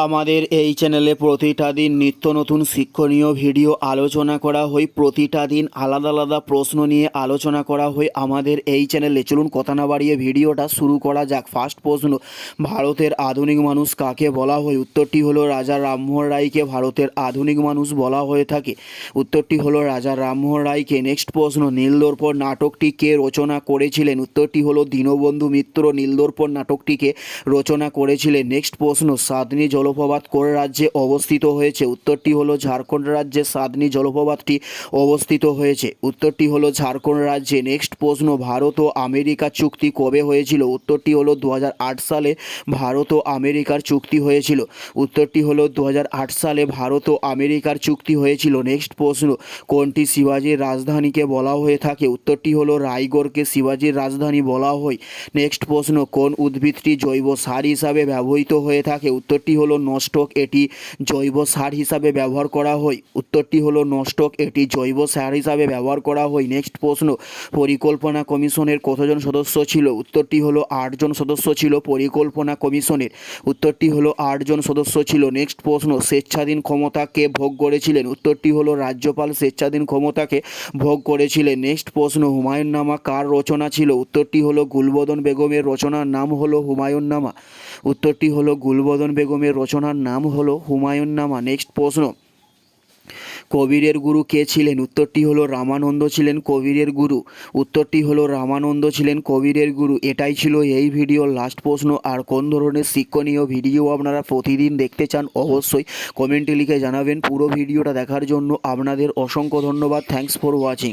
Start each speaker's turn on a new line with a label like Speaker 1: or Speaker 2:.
Speaker 1: আমাদের এই চ্যানেলে প্রতিটা দিন নিত্য নতুন শিক্ষণীয় ভিডিও আলোচনা করা হয়। প্রতিটা দিন আলাদা আলাদা প্রশ্ন নিয়ে আলোচনা করা হয় আমাদের এই চ্যানেলে চলুন, কথা না বাড়িয়ে ভিডিওটা শুরু করা যাক। ফার্স্ট প্রশ্ন, ভারতের আধুনিক মানুষ কাকে বলা হয়? উত্তরটি হলো রাজা রামমোহন রায়কে ভারতের আধুনিক মানুষ বলা হয়ে থাকে। উত্তরটি হলো রাজা রামমোহন রায়কে। নেক্সট প্রশ্ন, নীলদর্পণ নাটকটি কে রচনা করেছিলেন? উত্তরটি হলো দীনবন্ধু মিত্র। নীলদর্পণ নাটকটিকে রচনা করেছিলেন? নেক্সট প্রশ্ন সাদনী জলপ্রপাত কোন রাজ্যে অবস্থিত হয়েছে? উত্তরটি হলো ঝাড়খণ্ড রাজ্যে সাদনী জলপ্রপাতটি অবস্থিত হয়েছে। উত্তরটি হলো ঝাড়খণ্ড রাজ্যে। নেক্সট প্রশ্ন, ভারত ও আমেরিকা চুক্তি কবে হয়েছিল? উত্তরটি হলো দু হাজার আট সালে ভারত ও আমেরিকার চুক্তি হয়েছিল। উত্তরটি হলো দু হাজার আট সালে ভারত ও আমেরিকার চুক্তি হয়েছিল। নেক্সট প্রশ্ন, কোনটি শিবাজির রাজধানীকে বলা হয়ে থাকে? উত্তরটি হলো রায়গড়কে শিবাজির রাজধানী বলা হয়। নেক্সট প্রশ্ন, কোন উদ্ভিদটি জৈব সার হিসাবে ব্যবহৃত হয়ে থাকে? উত্তরটি হলো নষ্টক, এটি জৈব সার হিসাবে ব্যবহার করা হয়। উত্তরটি হলো নষ্টক, এটি জৈব সার হিসাবে ব্যবহার করা হয়। নেক্সট প্রশ্ন, পরিকল্পনা কমিশনের কতজন সদস্য ছিল? উত্তরটি হলো আটজন সদস্য ছিল পরিকল্পনা কমিশনের। উত্তরটি হলো আটজন সদস্য ছিল। নেক্সট প্রশ্ন, স্বেচ্ছাধীন ক্ষমতা কে ভোগ করেছিলেন? উত্তরটি হলো রাজ্যপাল স্বেচ্ছাধীন ক্ষমতাকে ভোগ করেছিলেন। নেক্সট প্রশ্ন হুমায়ুন নামা কার রচনা ছিল? উত্তরটি হলো গুলবদন বেগমের রচনার নাম হলো হুমায়ুন নামা উত্তরটি হলো গুলবদন বেগমের রচনার নাম হলো হুমায়ুন নামা নেক্সট প্রশ্ন। কবিরের গুরু কে ছিলেন? উত্তরটি হলো রামানন্দ ছিলেন কবিরের গুরু। উত্তরটি হলো রামানন্দ ছিলেন কবিরের গুরু। এটাই ছিল এই ভিডিওর লাস্ট প্রশ্ন। আর কোন ধরনের শিক্ষণীয় ভিডিও আপনারা প্রতিদিন দেখতে চান অবশ্যই কমেন্টে লিখে জানাবেন। পুরো ভিডিওটা দেখার জন্য আপনাদের অসংখ্য ধন্যবাদ। Thanks for watching